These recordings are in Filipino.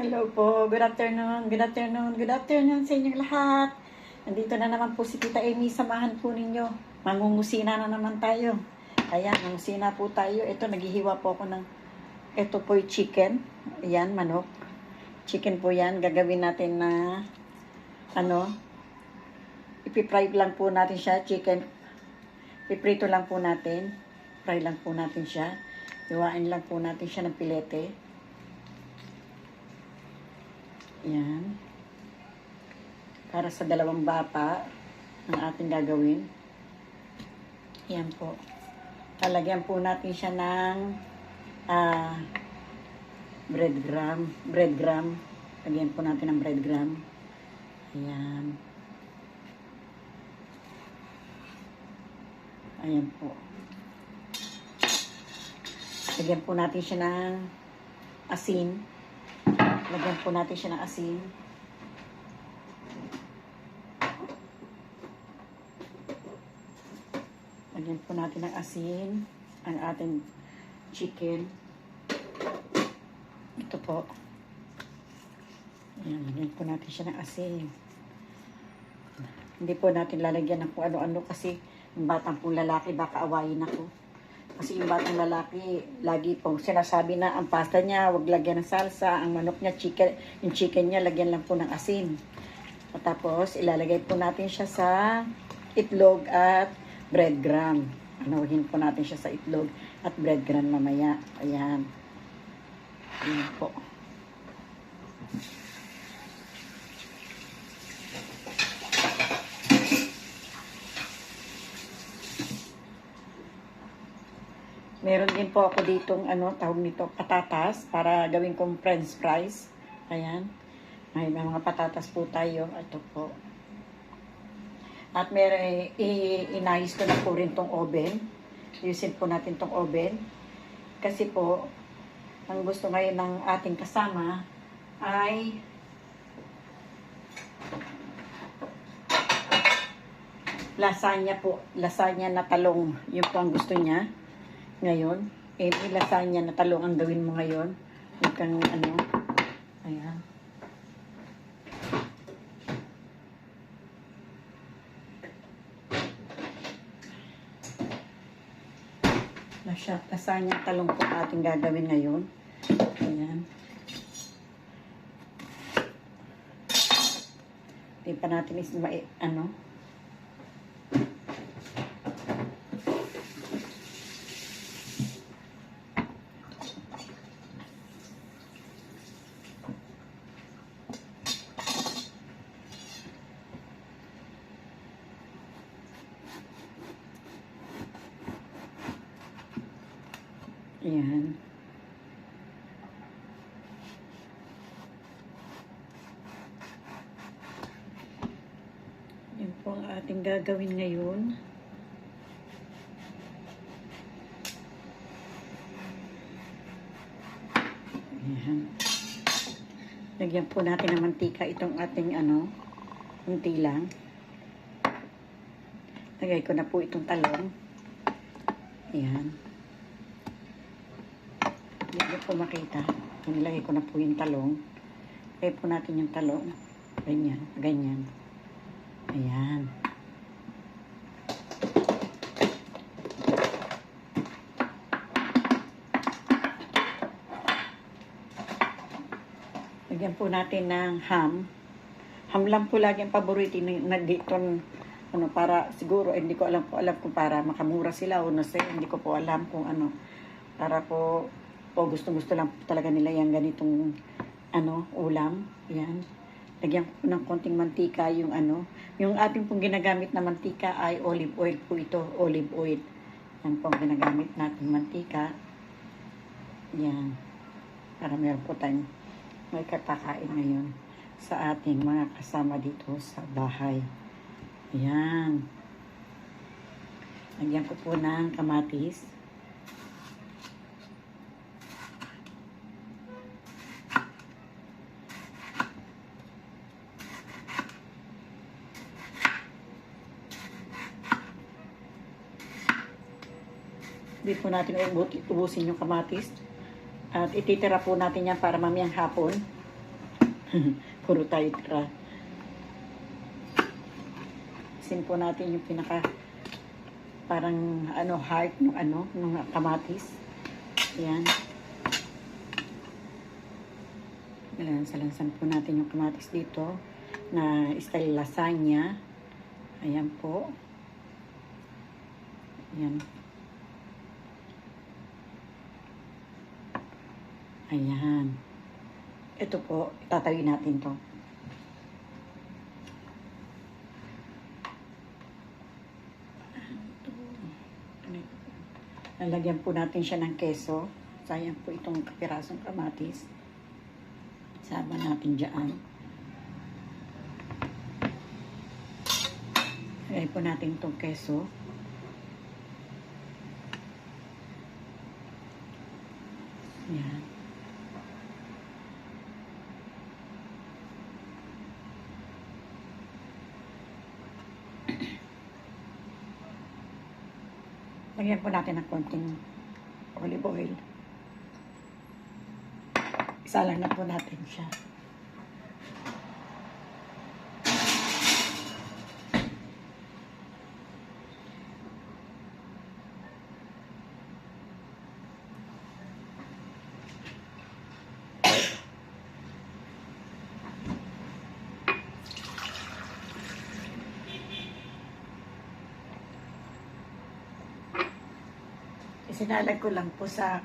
Hello po, good afternoon, good afternoon, good afternoon sa inyong lahat. Nandito na naman po si Tita Amy, samahan po ninyo. Mangungusina na naman tayo. Ayan, mangusina po tayo. Ito, naghihiwa po ako ng, ito po yung chicken. Ayan, manok. Chicken po yan, gagawin natin na, ano, ipipry lang po natin siya, chicken. Piprito lang po natin. Fry lang po natin siya. Iwain lang po natin siya ng pilete. Yan. Para sa dalawang bata ang ating gagawin. Yan po. Talagyan po natin siya ng ah breadgram. Breadgram. Lagyan po natin ng breadgram. Ayan. Ayan po. Lagyan po natin siya ng asin. Lagyan po natin siya ng asin. Lagyan po natin ng asin ang ating chicken. Ito po. Ayan, lagyan po natin siya ng asin. Hindi po natin lalagyan ng kung ano-ano kasi yung batang pong lalaki baka awayin ako. Kasi yung batang lalaki, lagi pong sinasabi na ang pasta niya, wag lagyan ng salsa, ang manok niya, chicken, yung chicken niya, lagyan lang po ng asin. At tapos, ilalagay po natin siya sa itlog at breadgram. Anuhin po natin siya sa itlog at breadgram mamaya. Ayan. Ayan po. Meron din po ako ditong ano, tawag nito, patatas para gawin kong french fries. Ayan. May mga patatas po tayo. Ito po. At meron, i- inayos ko na po rin tong oven. Yusin po natin tong oven. Kasi po, ang gusto ngayon ng ating kasama ay lasagna po. Lasagna na talong. Yun po ang gusto niya ngayon. Eh, may lasagna na talong ang gawin mo ngayon. Huwag kang ano. Ayan. Lasya, lasagna talong po ating gagawin ngayon. Ayan. Hindi pa natin is ano, Ayan. Yan po ang ating gagawin ngayon. Ayan. Lagyan po natin ng mantika itong ating ano, unti lang. Lagay ko na po itong talong. Ayan. Hindi po makita. Nilagay ko na po yung talong. Lagay po natin yung talong. Ganyan, ganyan. Ayan. Lagyan po natin ng ham. Ham lang po lagi ang paborito na dito ano para siguro eh, hindi ko alam po alam kung para makamura sila o sé, hindi ko po alam kung ano para po o gusto gusto lang talaga nila yung ganitong ano ulam yan lagyan ko ng konting mantika yung ano yung ating pong ginagamit na mantika ay olive oil po ito olive oil yan po ang ginagamit natin mantika yan para meron po tayong may katakain ngayon sa ating mga kasama dito sa bahay. Ayan. Lagyan ko po ng kamatis. Hindi po natin ubusin yung kamatis. At ititira po natin yan para mamayang hapon. Puro tayo tira. Sin po natin yung pinaka parang ano heart ng ano ng kamatis. Yan. Ayan, salansan po natin yung kamatis dito na style lasagna. Ayan po. Ayan. Ayan. Ito po, itatawin natin to. Lalagyan po natin siya ng keso. Sayang po itong kapirasong kamatis. Sama natin dyan. Lagay po natin itong keso. Yan. Lagyan po natin ng konting olive oil. Isa na po natin siya. Isinalag ko lang po sa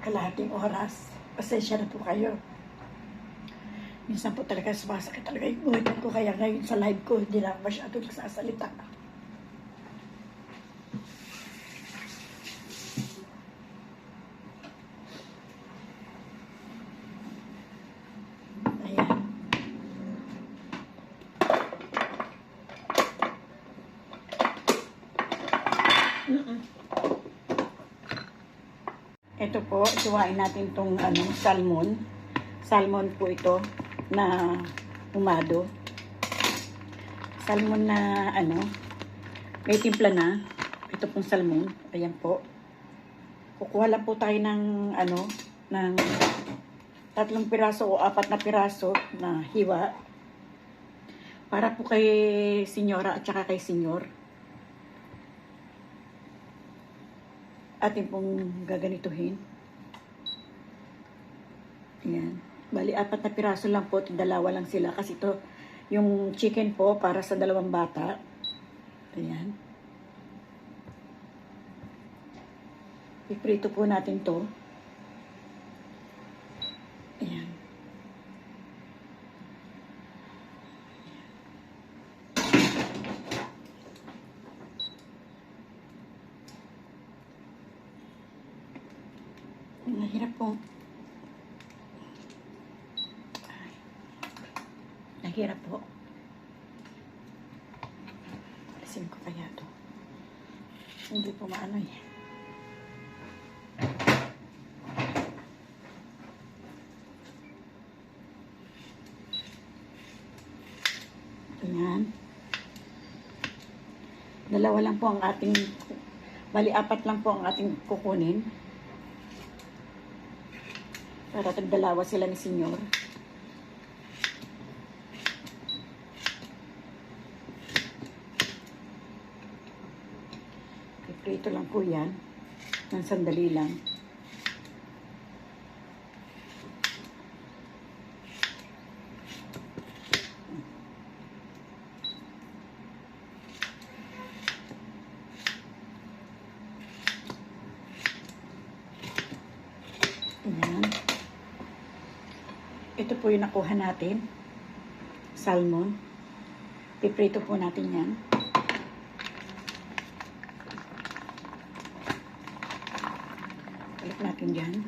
kalahating oras. Pasensya na po kayo. Minsan po talaga sumasakit talaga yung buhay ko. Kaya ngayon sa live ko, hindi ako masyado nagsasalita. Ayan. Ito po, suwain natin tong ano, salmon. Salmon po ito na umado. Salmon na ano, may timpla na. Ito pong salmon. Ayan po. Kukuha lang po tayo ng ano, ng tatlong piraso o apat na piraso na hiwa. Para po kay senyora at saka kay senyor. atin pong gaganituhin. Ayan. Bali, apat na piraso lang po. Dalawa lang sila. Kasi ito, yung chicken po, para sa dalawang bata. Ayan. Iprito po natin to. Ayan. Nahirap po. Nahirap po. Alisin ko kaya to. Hindi po maano eh. Ayan. Dalawa lang po ang ating, bali apat lang po ang ating kukunin. Para tagdalawa sila ni Senyor. Iprito lang po yan. Ng sandali lang. Ayan. Ito po yung nakuha natin. Salmon. Piprito po natin yan. Dyan.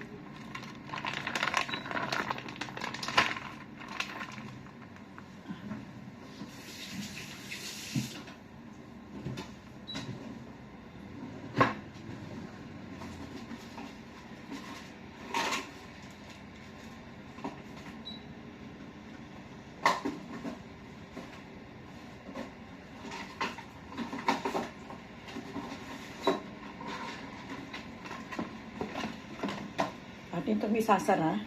Itong isasara.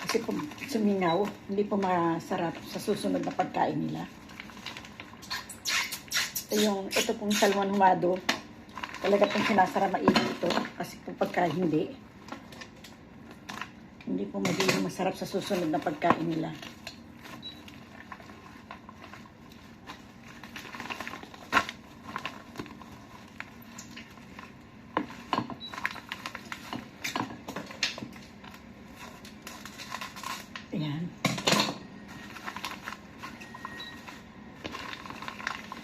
Kasi po sumingaw, hindi po masarap sa susunod na pagkain nila. Ito yung, ito pong salmon humado. Talaga pong sinasara mainit ito. Kasi po pagka hindi, hindi po magiging masarap sa susunod na pagkain nila. Ayan.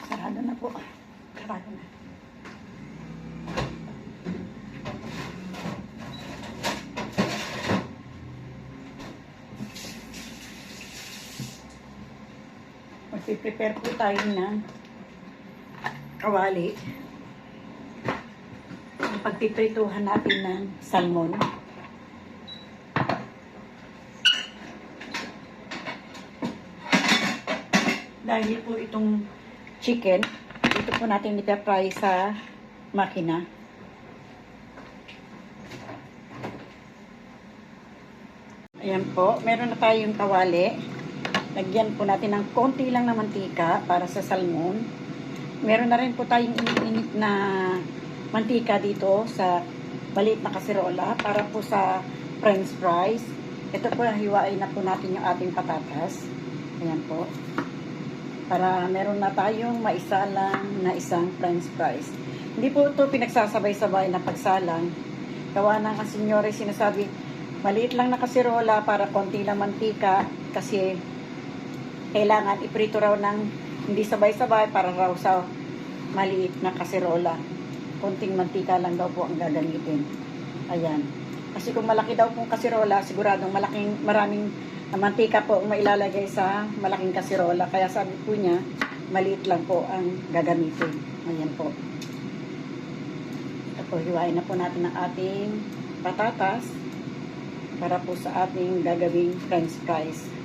Sarado na po. Sarado na. Magpiprepare po tayo ng kawali. Ang pagpiprituhan natin ng salmon. Dahil po itong chicken, ito po natin nipapry sa makina. Ayan po, meron na tayong kawali. Lagyan po natin ng konti lang na mantika para sa salmon. Meron na rin po tayong init na mantika dito sa maliit na kaserola para po sa french fries. Ito po, hiwain na po natin yung ating patatas. Ayan po para meron na tayong maisalang na isang french fries. Hindi po ito pinagsasabay-sabay na pagsalang. Gawa ng ang senyore sinasabi, maliit lang na kasirola para konti lang mantika kasi kailangan iprito raw ng hindi sabay-sabay para raw sa maliit na kasirola. Konting mantika lang daw po ang gagamitin. Ayan. Kasi kung malaki daw pong kasirola, siguradong malaking, maraming mantika po ang mailalagay sa malaking kasirola. Kaya sabi po niya, maliit lang po ang gagamitin. Ayan po. Ito po, hiwain na po natin ang ating patatas para po sa ating gagawing french fries.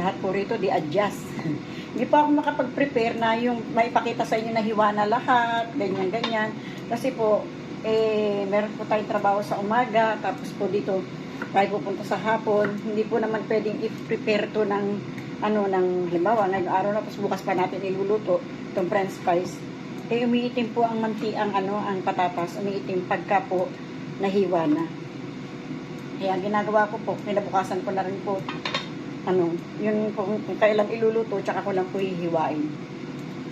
Lahat po rito di-adjust. Hindi pa ako makapag-prepare na yung maipakita sa inyo na hiwa na lahat, ganyan-ganyan. Kasi po, eh, meron po tayong trabaho sa umaga, tapos po dito tayo pupunta sa hapon. Hindi po naman pwedeng i-prepare to ng, ano, ng, halimbawa, ngayong araw na, tapos bukas pa natin iluluto itong french fries. Eh, umiitim po ang manti, ang, ano, ang patatas, umiitim pagka po nahiwa na. Kaya ginagawa ko po, kinabukasan ko na rin po ano, yun kung, kung kailan iluluto, tsaka ko lang po hihiwain.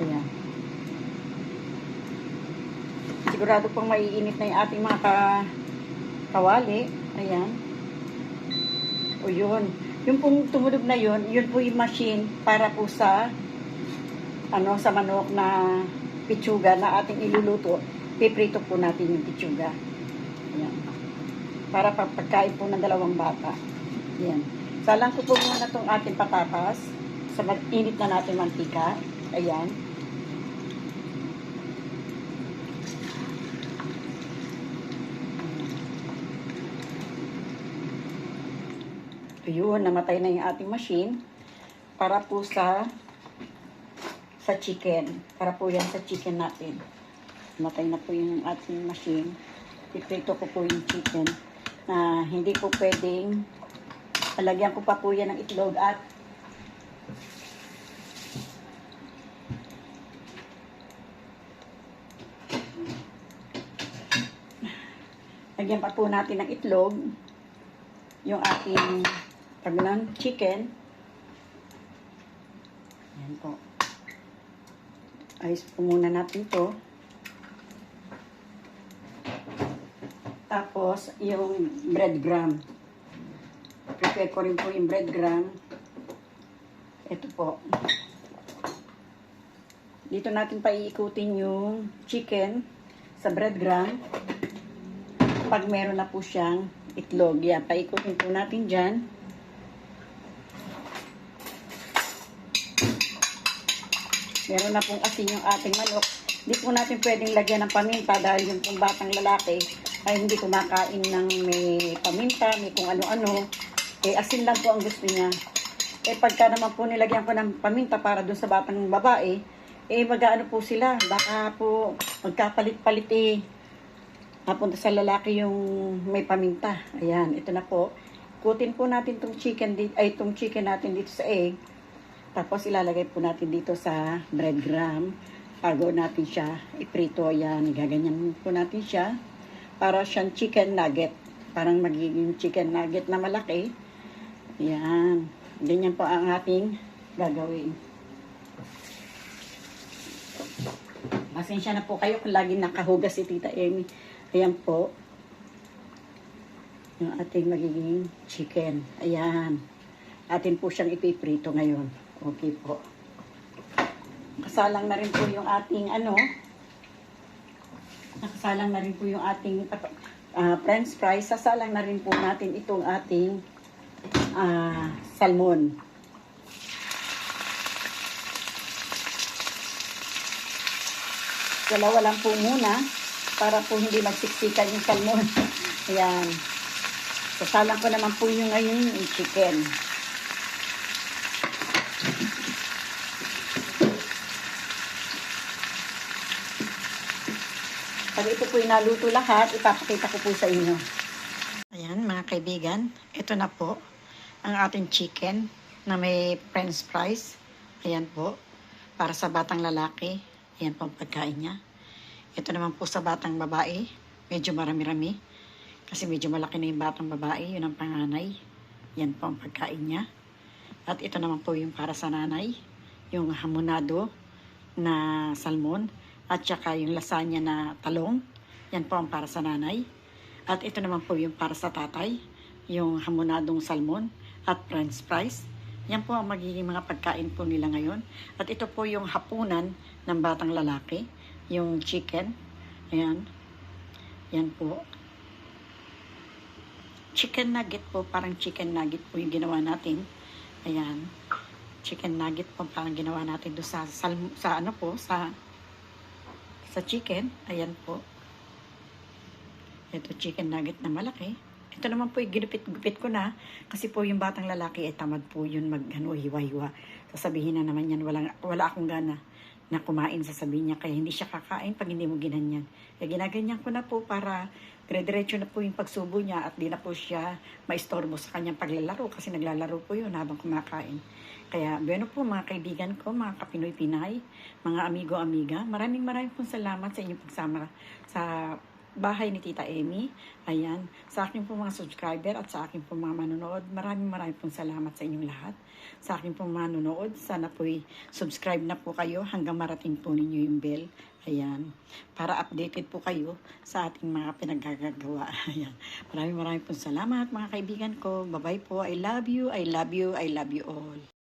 Ayan. Sigurado pong maiinit na yung ating mga ka, kawali. Ayan. O yun. Yung pong tumunog na yun, yun po yung machine para po sa ano, sa manok na pitsuga na ating iluluto. Piprito po natin yung pitsuga. Ayan. Para pagkain po ng dalawang bata. Ayan. Salang ko po muna itong ating patatas sa init na natin mantika. Ayan. Ayun, namatay na yung ating machine para po sa sa chicken. Para po yan sa chicken natin. Namatay na po yung ating machine. Piprito ko po yung chicken na hindi po pwedeng Palagyan ko pa po yan ng itlog at lagyan pa po natin ng itlog yung ating tagnan chicken. Yan po. Ayos po muna natin to. Tapos yung breadcrumb prepare ko rin po yung breadcrumb. Ito po. Dito natin paiikutin yung chicken sa breadcrumb. Pag meron na po siyang itlog. Yan, paikutin po natin dyan. Meron na pong asin yung ating manok. Hindi po natin pwedeng lagyan ng paminta dahil yung pong batang lalaki ay hindi kumakain ng may paminta, may kung ano-ano. Eh, asin lang po ang gusto niya. Eh, pagka naman po nilagyan ko ng paminta para dun sa batang babae, eh mag-ano po sila, baka po magkapalit-palit eh. Napunta sa lalaki yung may paminta. Ayan, ito na po. Kutin po natin tong chicken, ay tong chicken natin dito sa egg. Tapos ilalagay po natin dito sa breadcrumb. Bago natin siya iprito. Ayan, gaganyan po natin siya. Para siyang chicken nugget. Parang magiging chicken nugget na malaki. Ayan. Ganyan po ang ating gagawin. Pasensya na po kayo kung lagi nakahugas si Tita Amy. Ayan po. Yung ating magiging chicken. Ayan. Atin po siyang ipiprito ngayon. Okay po. Kasalang na rin po yung ating ano. Nakasalang na rin po yung ating ah, french fries. Sasalang na rin po natin itong ating ah, salmon. Dalawa lang po muna para po hindi magsiksikan yung salmon. Ayan. Sasalang ko naman po yung ngayon yung chicken. Pag ito po naluto lahat, ipapakita ko po sa inyo. Ayan, mga kaibigan. Ito na po ang ating chicken na may french fries. Ayan po. Para sa batang lalaki. Ayan po ang pagkain niya. Ito naman po sa batang babae. Medyo marami-rami. Kasi medyo malaki na yung batang babae. Yun ang panganay. Yan po ang pagkain niya. At ito naman po yung para sa nanay. Yung hamonado na salmon. At saka yung lasagna na talong. Yan po ang para sa nanay. At ito naman po yung para sa tatay. Yung hamonadong salmon at french fries. Yan po ang magiging mga pagkain po nila ngayon. At ito po yung hapunan ng batang lalaki. Yung chicken. Ayan. Yan po. Chicken nugget po. Parang chicken nugget po yung ginawa natin. Ayan. Chicken nugget po parang ginawa natin doon sa, sa, sa ano po, sa sa chicken. Ayan po. Ito chicken nugget na malaki. Ito naman po ginupit-gupit ko na kasi po yung batang lalaki ay tamad po yun mag ano, hiwa-hiwa. Sasabihin na naman yan, wala, wala akong gana na kumain sasabihin niya kaya hindi siya kakain pag hindi mo ginanyan. Kaya ginaganyan ko na po para dire-diretso na po yung pagsubo niya at di na po siya maistorbo sa kanyang paglalaro kasi naglalaro po yun habang kumakain. Kaya, bueno po mga kaibigan ko, mga kapinoy Pinay, mga amigo-amiga, maraming maraming pong salamat sa inyong pagsama sa bahay ni Tita Amy. Ayan, sa aking po mga subscriber at sa aking po mga manonood, maraming maraming pong salamat sa inyong lahat. Sa aking po manonood, sana po'y subscribe na po kayo hanggang marating po ninyo yung bell. Ayan, para updated po kayo sa ating mga pinaggagawa. Ayan, maraming maraming pong salamat mga kaibigan ko. Bye-bye po. I love you, I love you, I love you all.